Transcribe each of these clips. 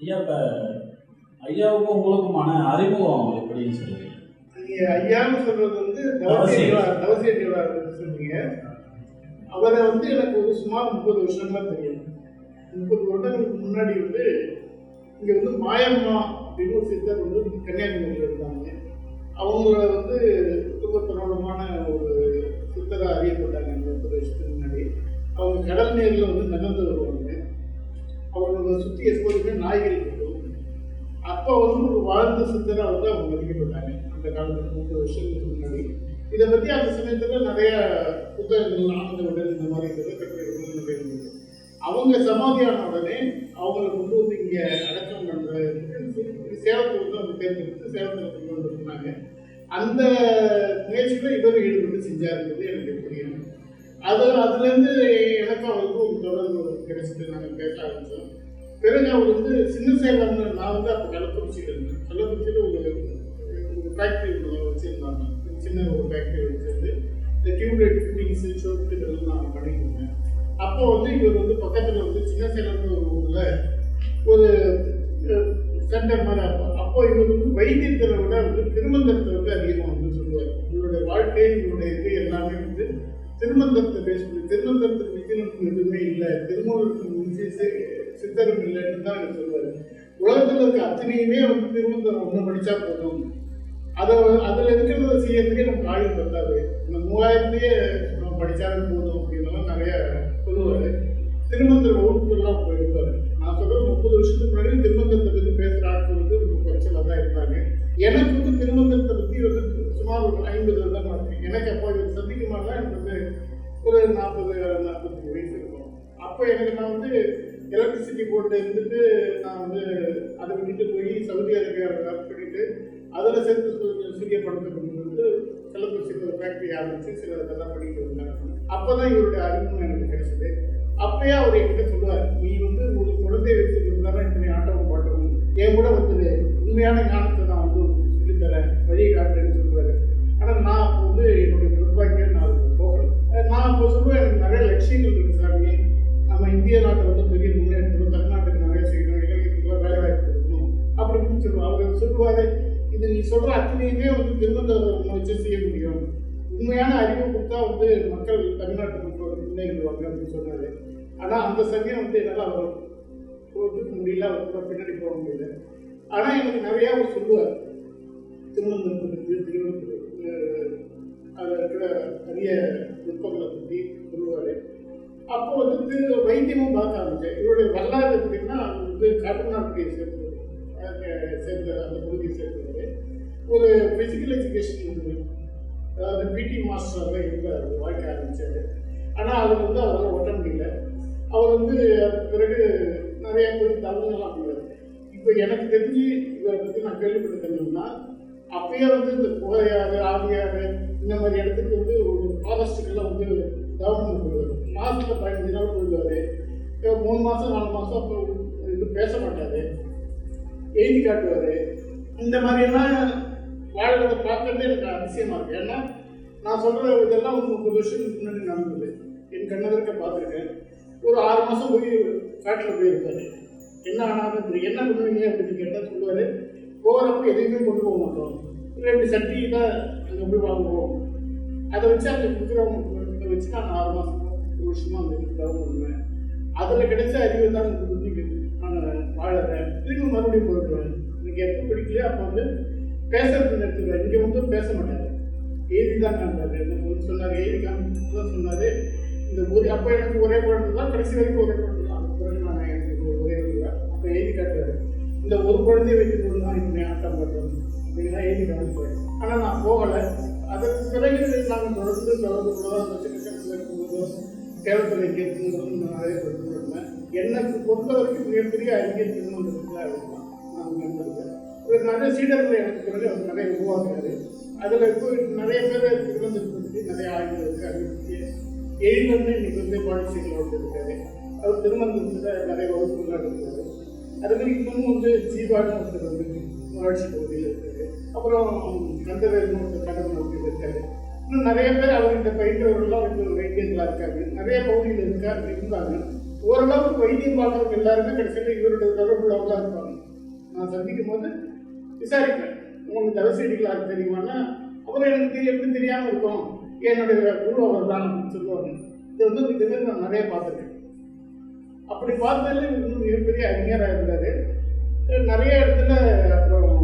ஐயா இப்போ ஐயாவுக்கும் உங்களுக்குமான அறிமுகம் எப்படின்னு சொல்லுவீங்க நீங்க ஐயான்னு சொல்றது வந்து தவசி. தவசியடிவார் சொன்னீங்க. அவரை வந்து எனக்கு ஒரு சுமார் முப்பது வருஷமா தெரியும். முப்பது வருடங்களுக்கு முன்னாடி வந்து இங்க வந்து மாயம்மா அப்படின்னு ஒரு சித்தர் வந்து கன்னியாகுமரியில் இருந்தாங்க. அவங்கள வந்து ரொம்ப பிரபலமான ஒரு சித்தராக அறியப்பட்டாங்க இந்த முப்பது வருஷத்துக்கு முன்னாடி. அவங்க கடல் நீரில் வந்து நகர்ந்து வருவாங்க. சுற்றி எப்போதுமே நாய்கள் இருக்கும் அப்போ வந்து ஒரு வாழ்ந்த சித்தராக வந்து அவங்க மதிக்கப்பட்டாங்க அந்த காலத்தில் முப்பது வருஷத்துக்கு முன்னாடி. இதை பற்றி அந்த சமயத்தில் நிறைய புத்தகங்கள் ஆனந்த உடல் இந்த மாதிரி இருக்கிறது கட்டுரைகள் நிறைய இருந்தது அவங்க சமாதியான உடனே அவங்களை கொண்டு வந்து இங்கே அடக்கம் பண்ணுறது சேலத்தை வந்து அவங்க தேர்ந்தெடுத்து சேலத்தில் கொண்டு வந்துருந்தாங்க அந்த முயற்சியில் இவர் ஈடுபட்டு செஞ்சாருன்றது எனக்கு புரியும் அது அதுலேருந்து எனக்கும் அவருக்கும் ஒரு தொடர்பு கிடைச்சிட்டு நாங்கள் பேச ஆரம்பித்தோம் பிறகு அவர் வந்து சின்ன சேலம் நான் வந்து அப்போ கள்ளக்குறிச்சியில் இருந்தேன் கள்ளக்குறிச்சியில் ஒரு ஒரு ஃபேக்ட்ரி வச்சுருந்தாங்க. சின்ன ஒரு ஃபேக்ட்ரி வச்சுருந்து இந்த டியூப்லைட் ஃபிட்டிங்ஸு ஷோட்டுகள் இதெல்லாம் நான் பண்ணியிருந்தேன் அப்போ வந்து இவர் வந்து பக்கத்தில் வந்து சின்ன சேலம்னு ஒரு ஊரில் ஒரு சென்டர் மாதிரி அப்போ அப்போ இவர் வந்து வைத்தியத்தை விட வந்து திருமந்தத்தை வந்து அதிகமாக வந்து சொல்லுவார். இவருடைய வாழ்க்கை இவருடைய இது எல்லாமே வந்து திருமந்தத்தை பேசுவது பண்ணி திருமந்தத்துக்கு வித்தியம் எதுவுமே இல்லை. திருமணத்துக்கு மிஞ்சி சித்தரும் இல்லைன்னு தான் எனக்கு சொல்லுவார் உலகத்தில் இருக்க அத்தனையுமே வந்து திருமந்தம் ஒன்று படித்தா போதும். அதை அதில் இருக்கிறத செய்யறதுக்கே நமக்கு ஆயுள் பத்தாது இந்த மூவாயிரத்தையே நம்ம படித்தாலே போதும் அப்படின்னலாம் நிறைய சொல்லுவார். திருமந்திர வகுப்புகள்லாம் அப்போ இருப்பார் நான் சொல்றது முப்பது வருஷத்துக்கு முன்னாடி திருமந்திரத்தை பற்றி பேசுகிற ஆட்கள் வந்து ரொம்ப குறைச்சலாக தான் இருப்பாங்க எனக்கு வந்து திருமந்திரத்தை பற்றி வந்து சுமார் ஒரு ஐம்பது வருடம் இருக்கு. எனக்கு அப்போ இது சந்திக்குமாறு எனக்கு வந்து ஒரு நாற்பது நாற்பத்தஞ்சு வயசு இருக்கும். அப்போ எனக்கு நான் வந்து எலக்ட்ரிசிட்டி போர்டு இருந்துட்டு நான் வந்து அதை விட்டுட்டு போய் சவுதி அரேபியாவில் ஒர்க் பண்ணிட்டு அதில் சேர்த்து கொஞ்சம் சூரிய படத்தை கொண்டு வந்து கள்ளக்குறிச்சியில் ஒரு ஃபேக்ட்ரி ஆரம்பிச்சு சில இதெல்லாம் பண்ணிட்டு வந்தேன் அப்போ தான் இவருடைய அறிமுகம் எனக்கு கிடைச்சது. அப்பயே அவர் என்கிட்ட சொல்லுவார் நீ வந்து ஒரு குழந்தைய வச்சுருந்தாலும் இத்தனை ஆட்டம் பாட்டணும் என் கூட வந்து உண்மையான ஞானத்தை இது நீ சொல்ற அத்தனையுமே வந்து திருவனந்தபுரம் வச்சு செய்ய முடியும். உண்மையான அறிவு கொடுத்தா வந்து மக்கள் தமிழ்நாட்டு மக்கள் வந்து முன்னேறிடுவாங்க அப்படின்னு சொன்னாரு. ஆனால் அந்த சமயம் வந்து என்னால் அவர் போகிறதுக்கு முடியல அவர் கூட பின்னாடி போக முடியல. ஆனால் எனக்கு நிறையா அவர் சொல்லுவார். திருவனந்தபுரத்தை திருவனந்தபுரம் அதில் இருக்கிற நிறைய நுட்பங்களை பற்றி சொல்லுவார். அப்போ வந்து திரு வைத்தியமும் பார்க்க ஆரம்பிச்சேன். இவருடைய வரலாறு எப்படின்னா வந்து காட்டுநாட்டுடைய சேர்ந்தது சேர்ந்த அந்த பகுதியை சேர்ந்த ஒரு ஃபிசிக்கல் எஜுகேஷன் அதாவது பிடி மாஸ்டராக இருந்தார் அவர் வாழ்க்கை ஆரம்பிச்சார். ஆனால் அவர் வந்து அவரால் ஒட்ட முடியல. அவர் வந்து அதுக்கு பிறகு நிறைய பேர் தவறுலாம் பண்ணார் இப்போ எனக்கு தெரிஞ்சு இவரை பற்றி நான் கேள்விப்பட்டதுன்னா அப்பயே வந்து இந்த புகையாறு ஆவியாறு இந்த மாதிரி இடத்துக்கு வந்து ஒரு ஃபாரஸ்ட்டுக்கெல்லாம் வந்து கவர்மெண்ட் போடுவார் மாதத்தில் பதினஞ்சு நாள் போயிடுவார். மூணு மாதம் நாலு மாதம் அப்போ இது பேச மாட்டார். எழுதி காட்டுவார். இந்த மாதிரியெல்லாம் வாழ்கிறத பார்க்கறது எனக்கு அதிசயமாக இருக்கு. ஏன்னா நான் சொல்கிற இதெல்லாம் ஒரு முப்பது வருஷத்துக்கு முன்னாடி நடந்தது. என் கண்ணதற்க பார்த்துருக்கேன். ஒரு ஆறு மாதம் போய் காட்டில் போயிருப்பாரு. என்ன ஆனாலும் என்ன பண்ணுவீங்க அப்படின்னு கேட்டால் சொல்லுவார் போகிறப்ப எதையுமே கொண்டு போக மாட்டோம். ரெண்டு சட்டி தான் அங்கே போய் வாங்குவோம். அதை வச்சு அந்த கொடுக்குறவங்க வச்சு நான் ஆறு மாதம் ஒரு வருஷமாக அந்த வீட்டுக்கு தவறு பண்ணுவேன். அதில் கிடைச்ச அறிவு தான் புத்திக்கு. நான் வாழறேன். திரும்ப மறுபடியும் போயிடுவேன் எனக்கு எப்போ பிடிக்கலையோ அப்போ வந்து பேசுறது நிறுத்துவேன் இங்கே வந்து பேச மாட்டாரு எழுதி தான் காண்பாரு எனக்கு சொன்னார் எழுதி தான் சொன்னார். இந்த ஒரு அப்போ எனக்கு ஒரே குழந்தை தான். கடைசி வரைக்கும் ஒரே குழந்தை தான். பிறகு நான் எனக்கு ஒரே ஒரு அப்போ எழுதி காட்டுவார் இந்த ஒரு குழந்தைய வைத்து தான் இப்படி ஆட்டம் பண்ணுறோம் அப்படின்னா எழுதி காமிப்பேன் ஆனால் நான் போகலை. அதற்கு பிறகு நாங்கள் தொடர்ந்து தொடர்பு கூட அந்த சின்ன இருக்கும்போதோ தேவத்துறை கேட்கும்போது நான் நிறைய தொடர்பு கொடுப்பேன் எனக்கு பொறுத்த வரைக்கும் மிகப்பெரிய அறிஞர் திருமணத்தில் அவர் நான் கண்டிருக்கேன் இவர் நிறைய சீடர்கள் எனக்கு பிறகு அவர் நிறைய உருவாக்குறாரு. அதில் இப்போ நிறைய பேர் திருமணத்தை பற்றி நிறைய ஆய்வு இருக்கு. அதை பற்றி எழில் இன்னைக்கு வந்து இருக்காரு அவர் திருமணத்தில் நிறைய வகுப்புகள் இருக்காரு அது மாதிரி இன்னமும் வந்து ஜீவான்னு ஒருத்தர் வந்து வளர்ச்சி பகுதியில் இருக்காரு. அப்புறம் கந்தவேல்னு ஒருத்தர் கடவுள் பகுதியில் இருக்காரு. இன்னும் நிறைய பேர் அவர்கிட்ட பயின்றவர்கள்லாம் வந்து வைத்தியங்களாக இருக்காங்க நிறைய பகுதியில் இருக்கார் இருந்தாங்க ஓரளவுக்கு வைத்தியம் பார்க்குறவங்க எல்லாருமே கடைசியில் இவருடைய தொடர்புள்ளவங்களாக தான் இருப்பாங்க. நான் சந்திக்கும் போது விசாரிப்பேன். உங்களுக்கு தவசெடிகள் தெரியுமானா அவர் எனக்கு எப்படி தெரியாமல் இருக்கும்? என்னுடைய குரு அவர் தான் அப்படின்னு சொல்லுவாங்க. இது வந்து இதுவே நான் நிறைய பார்த்துருக்கேன். அப்படி பார்த்ததுல இன்னும் மிகப்பெரிய அறிஞராக இருந்தார். நிறைய இடத்துல அப்புறம்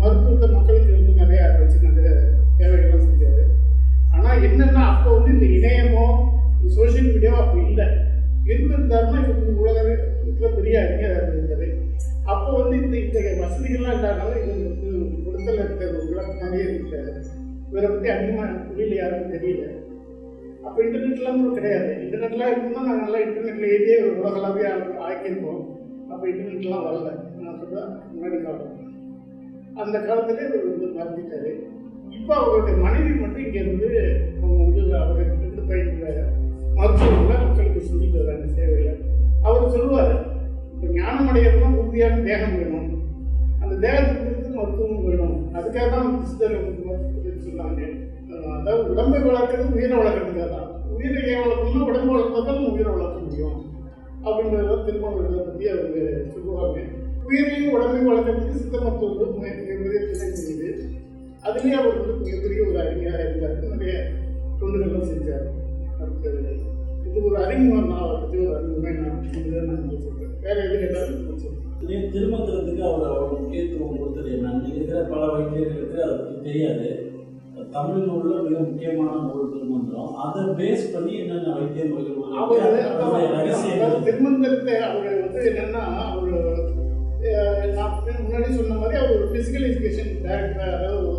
மருத்துவத்தை மக்களுக்கு வந்து நிறைய வச்சு நிறைய தேவைகள்லாம் செஞ்சார். ஆனால் என்னென்னா வசதிகள்லாம் இல்லாதனால இவங்களுக்கு வந்து கொடுத்தல இருக்கிறவங்களாம் நிறைய இருக்காரு இவரை பற்றி அதிகமாக புரியல யாருக்கும் தெரியல. அப்போ இன்டர்நெட்லாம் கூட கிடையாது. இன்டர்நெட்லாம் இருக்குன்னா நாங்கள் நல்லா இன்டர்நெட்டில் எழுதியே ஒரு உலகளாவே ஆக்கியிருப்போம். அப்போ இன்டர்நெட்லாம் வரல. நான் சொல்கிறேன் முன்னாடி காலம். அந்த காலத்திலே இவர் வந்து மறந்துட்டாரு. இப்போ அவருடைய மனைவி மட்டும் இங்கே இருந்து அவங்க வந்து அவருக்கு இருந்து பயின்ற மருத்துவங்களை மக்களுக்கு சொல்லிட்டு வராங்க சேவையில். அவர் சொல்லுவார் இப்போ ஞானம் அடையணும்னா உறுதியான தேகம் வேணும். அந்த தேகத்துக்கு குறித்து மருத்துவம் வேணும். அதுக்காக தான் சிஸ்டர் சொல்கிறாங்க அதாவது உடம்பை வளர்க்கறது உயிரை வளர்க்கறதுக்காக தான். உயிரை ஏன் வளர்க்கணும்னா உடம்பு வளர்த்தா தான் உயிரை வளர்க்க முடியும். அப்படின்றத திருமணத்தை பற்றி அவங்க சொல்லுவாங்க. உயிரையும் உடம்பையும் வளர்க்கறதுக்கு சித்த மருத்துவம் மிகப்பெரிய துணை செய்யுது அதுலேயே அவர் வந்து மிகப்பெரிய ஒரு அறிஞராக இருந்தார். நிறைய தொண்டுகள்லாம் செஞ்சார். அடுத்தது இது ஒரு அறிமுகம் நான் அவரை சொல்றேன் வேற எது கேட்டாலும் திருமந்திரத்துக்கு அவர் அவ்வளோ முக்கியத்துவம் கொடுத்தது என்ன? இன்னைக்கு இருக்கிற பல வைத்தியர்களுக்கு அதை பற்றி தெரியாது. தமிழ் நூலில் மிக முக்கியமான நூல் திருமந்திரம். அதை பேஸ் பண்ணி என்னென்ன வைத்திய முறைகள் அவர் திருமந்திரத்தை அவர் வந்து என்னன்னா அவர் நான் முன்னாடி சொன்ன மாதிரி அவர் ஒரு பிசிக்கல் எஜுகேஷன் டேரக்டர் அதாவது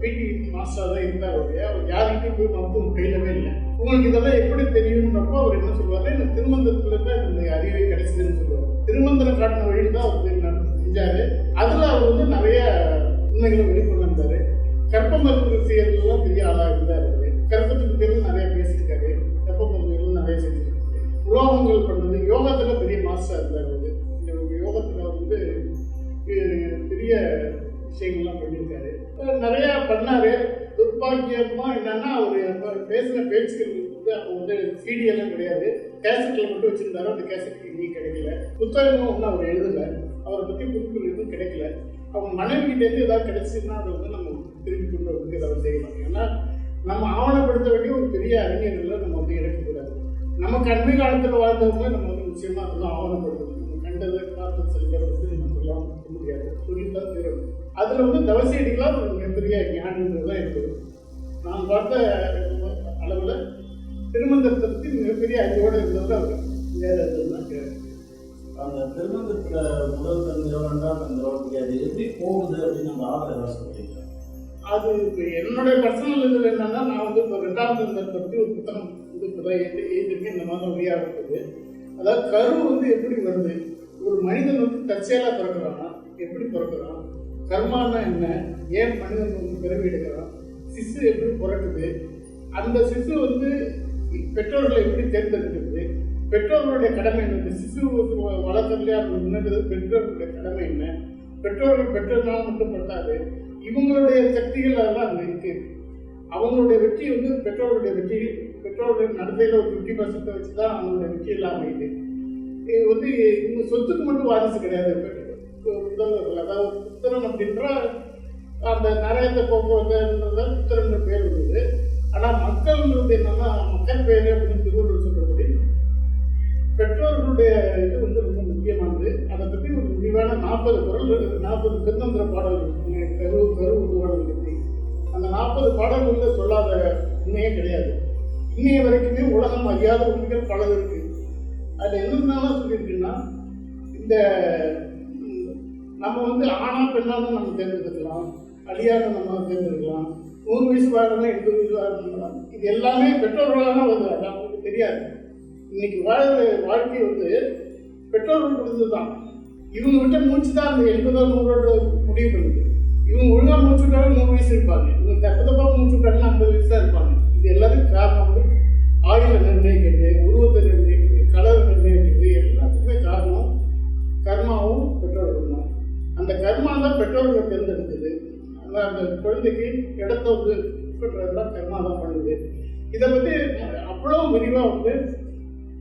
பிடி மாஸ்டர் தான் இருந்தார் அவரு அவர் யார்கிட்டையும் போய் மருத்துவம் பயிலவே இல்லை. உங்களுக்கு இதெல்லாம் எப்படி தெரியும்ன்றப்போ அவர் என்ன சொல்லுவார் இந்த திருமந்திரத்தில் தான் இந்த அறிவே கிடைச்சதுன்னு சொல்லுவார். திருமந்திரம் காட்டின வழியில் தான் அவர் செஞ்சார். அதில் அவர் வந்து நிறைய உண்மைகளை வெளிக்கொண்டு கற்ப மருந்து செய்யறதுலாம் பெரிய ஆளாக இருந்தார் கற்பத்துக்கு கற்பத்தை நிறைய பேசியிருக்காரு. கற்ப மருத்துவங்கள் நிறைய செஞ்சிருக்காரு. உலோகங்கள் பண்ணது யோகத்தில் பெரிய மாஸ்டர் இருந்தார் அவர். கிடையாது. கேசட்டில் மட்டும் வச்சிருந்தாரு அந்த கேசட் இன்னும் கிடைக்கல. புத்தகமும் வந்து அவர் எழுதல. அவரை பற்றி குறிப்புகள் எதுவும் கிடைக்கல. அவங்க மனைவி கிட்ட ஏதாவது கிடைச்சுன்னா அதை வந்து நம்ம திரும்பி கொண்டு வரதுக்கு ஏதாவது செய்யலாம் ஏன்னா நம்ம ஆவணப்படுத்த வேண்டிய ஒரு பெரிய அறிஞர்களை நம்ம வந்து இழக்கக்கூடாது நம்ம கண்மை காலத்தில் வாழ்ந்தவங்க நம்ம வந்து நிச்சயமாக அதெல்லாம் ஆவணப்படுத்தணும். நம்ம கண்டதை பார்த்து செல்வதை வந்து நம்ம எல்லாம் முடியாது. புரியுதான் தெரியும் அதில் வந்து தவசேடிகளாக ஒரு மிகப்பெரிய ஞானின்றது தான் இருக்குது. நான் பார்த்த அளவில் திருமந்தத்தை பற்றி மிகப்பெரிய அறிவோடு இருந்தவர் அவர். கிடையாது அந்த திருமந்திரத்துல முதல் தந்திரம் ரெண்டாம் தந்திரம் அது எப்படி போகுது அப்படின்னு அந்த ஆதரவு சொல்றீங்க அது இப்போ என்னுடைய பர்சனல் இதில் என்னன்னா நான் வந்து இப்போ ரெண்டாம் தந்தத்தை பற்றி ஒரு புத்தகம் வந்து இப்போ தான் எழுதி எழுதிருக்கேன் இந்த மாதிரி வழியாக இருக்குது அதாவது கரு வந்து எப்படி வருது? ஒரு மனிதன் வந்து தற்செயலாக பிறக்கிறானா? எப்படி பிறக்கிறான்? கர்மான்னா என்ன? ஏன் மனிதன் வந்து பிறவி எடுக்கிறான்? சிசு எப்படி பிறக்குது? அந்த சிசு வந்து பெற்றோர்களை எப்படி தேர்ந்தெடுக்கிறது? பெற்றோர்களுடைய கடமை என்ன இந்த சிசு வளர்க்கறதுலையா முன்னது பெற்றோர்களுடைய கடமை என்ன? பெற்றோர்கள் பெற்றோர்களால் மட்டும் பட்டாது இவங்களுடைய சக்திகள் அதெல்லாம் அங்கே இருக்கு. அவங்களுடைய வெற்றி வந்து பெற்றோருடைய வெற்றி. பெற்றோருடைய நடத்தையில் ஒரு ஃபிஃப்டி பர்சன்ட் வச்சு தான் அவங்களுடைய வெற்றி எல்லாம் அமையுது. இது வந்து இவங்க சொத்துக்கு மட்டும் வாரிசு கிடையாது. புத்தகங்கள் அதாவது புத்திரன் அப்படின்ற அந்த நரேந்திர போக்குவரத்துன்றத புத்திரன் பேர் வந்தது. ஆனால் மக்கள்ன்றது என்னன்னா மக்கள் பேர் அப்படின்னு திருவள்ளுவர் சொல்றபடி பெற்றோர்களுடைய இது வந்து ரொம்ப முக்கியமானது. அதை பற்றி ஒரு முடிவான நாற்பது குரல் நாற்பது திருநந்திர பாடல்கள் கரு கரு உருவாடல் பற்றி அந்த நாற்பது பாடல்களில் சொல்லாத உண்மையே கிடையாது. இன்னைய வரைக்குமே உலகம் அறியாத உண்மைகள் பல இருக்கு. அதில் என்னென்னலாம் சொல்லியிருக்குன்னா இந்த நம்ம வந்து ஆணா பெண்ணாலும் நம்ம தேர்ந்தெடுக்கலாம் அழியாத நம்ம தேர்ந்தெடுக்கலாம் நூறு வயசு வாழணும் எண்பது வயசு வாழணும் இது எல்லாமே பெற்றோர்களான வருது. அது அவங்களுக்கு தெரியாது. இன்னைக்கு வாழ்ற வாழ்க்கை வந்து பெற்றோர்கள் கொடுத்தது தான் இவங்க விட்ட மூச்சு தான் அந்த எண்பதோ நூறோட முடிவு பண்ணுது. இவங்க ஒழுங்காக மூச்சு விட்டாலும் நூறு வயசு இருப்பாங்க. இவங்க தப்பு தப்பாக மூச்சு விட்டாங்கன்னா ஐம்பது வயசு தான் இருப்பாங்க. இது எல்லாத்துக்கும் காரணம் வந்து ஆயுளை நிர்ணயிக்கிறது உருவத்தை நிர்ணயிக்கிறது கலர் நிர்ணயிக்கிறது எல்லாத்துக்குமே காரணம் கர்மாவும் பெற்றோர்கள் தான். அந்த கர்மா தான் பெற்றோர்களை தேர்ந்தெடுக்குது அந்த குழந்தைக்கு இடத்த வந்து பண்ணுறதுலாம் கர்மா தான் பண்ணுது. இதை வந்து அவ்வளோ விரிவாக வந்து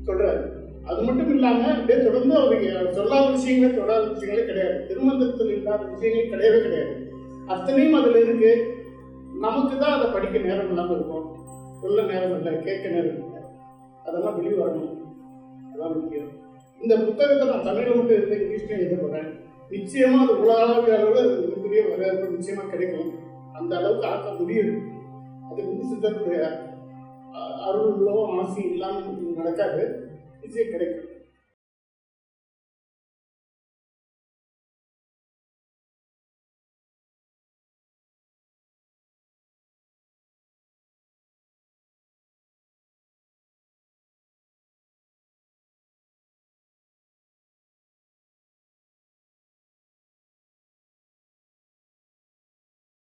சொல்றாரு. அது மட்டும் இல்லாமல் அப்படியே தொடர்ந்து அவர் சொல்லாத விஷயங்களே தொடாத விஷயங்களே கிடையாது. திருமந்தத்தில் இல்லாத விஷயங்களே கிடையவே கிடையாது. அத்தனையும் அதில் இருக்கு. நமக்கு தான் அதை படிக்க நேரம் இல்லாமல் இருக்கும். சொல்ல நேரம் இல்லை கேட்க நேரம் இல்லை. அதெல்லாம் வெளியே வரணும் அதான் முக்கியம். இந்த புத்தகத்தை நான் தமிழில் மட்டும் இருந்து இங்கிலீஷ்லையும் எழுத போகிறேன் நிச்சயமா அது உலக அளவில் அளவில் அது மிகப்பெரிய வரவேற்பு நிச்சயமா கிடைக்கும். அந்த அளவுக்கு ஆக்க முடியும். அது வந்து சித்தருடைய அருள் உள்ளவோ ஆசை இல்லாமல் நடக்காது. நிச்சயம் கிடைக்கும்.